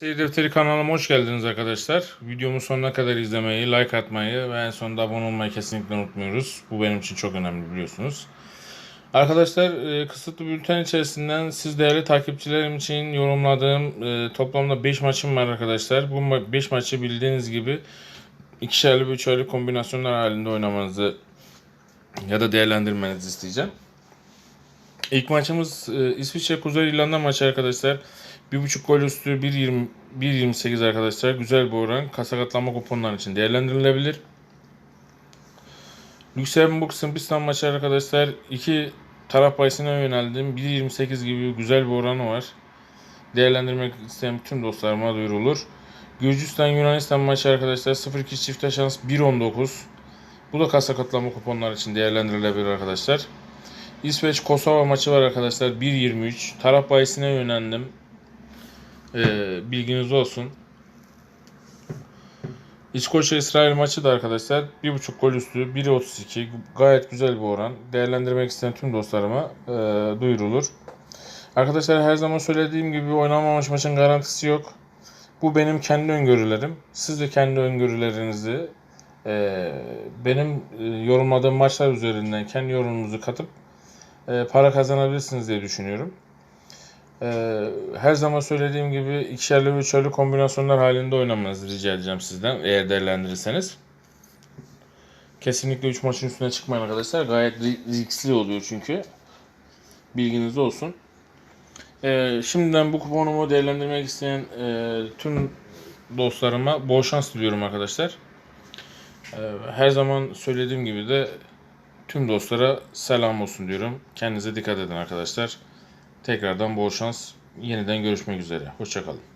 Seyir Defteri kanalıma hoş geldiniz arkadaşlar. Videomu sonuna kadar izlemeyi, like atmayı ve en sonunda abone olmayı kesinlikle unutmuyoruz. Bu benim için çok önemli biliyorsunuz. Arkadaşlar e, kısıtlı bülten içerisinden siz değerli takipçilerim için yorumladığım e, toplamda 5 maçım var arkadaşlar. Bu 5 maçı bildiğiniz gibi ikişerli ve üçerli kombinasyonlar halinde oynamanızı ya da değerlendirmenizi isteyeceğim. İlk maçımız e, İsviçre Kuzey İrlanda maçı arkadaşlar. 1.5 gol üstü 1.20 1.28 arkadaşlar. Güzel bir oran. Kasa katlama kuponlar için değerlendirilebilir. Lüksemburg Sırbistan maçı arkadaşlar. iki taraf bahisine yöneldim. 1.28 gibi güzel bir oranı var. Değerlendirmek isteyen tüm dostlarıma duyurulur. Gürcistan Yunanistan maçı arkadaşlar 0-2 çifte şans 1.19. Bu da kasa katlama kuponlar için değerlendirilebilir arkadaşlar. İsveç Kosova maçı var arkadaşlar 1.23. Taraf bahisine yönlendim. Ee, bilginiz olsun. İskoçya İsrail maçı da arkadaşlar 1.5 gol üstü 1.32 gayet güzel bir oran. Değerlendirmek isteyen tüm dostlarıma e, duyurulur. Arkadaşlar her zaman söylediğim gibi oynanmamış maçın garantisi yok. Bu benim kendi öngörülerim. Siz de kendi öngörülerinizi e, benim e, yorumladığım maçlar üzerinden kendi yorumunuzu katıp e, para kazanabilirsiniz diye düşünüyorum. E, her zaman söylediğim gibi ikişerli ve üçerli kombinasyonlar halinde oynamanızı rica edeceğim sizden eğer değerlendirirseniz. Kesinlikle 3 maçın üstüne çıkmayın arkadaşlar. Gayet ri- riskli oluyor çünkü. Bilginiz olsun. E, şimdiden bu kuponumu değerlendirmek isteyen e, tüm dostlarıma bol şans diliyorum arkadaşlar. E, her zaman söylediğim gibi de tüm dostlara selam olsun diyorum. Kendinize dikkat edin arkadaşlar. Tekrardan bol şans. Yeniden görüşmek üzere. Hoşçakalın.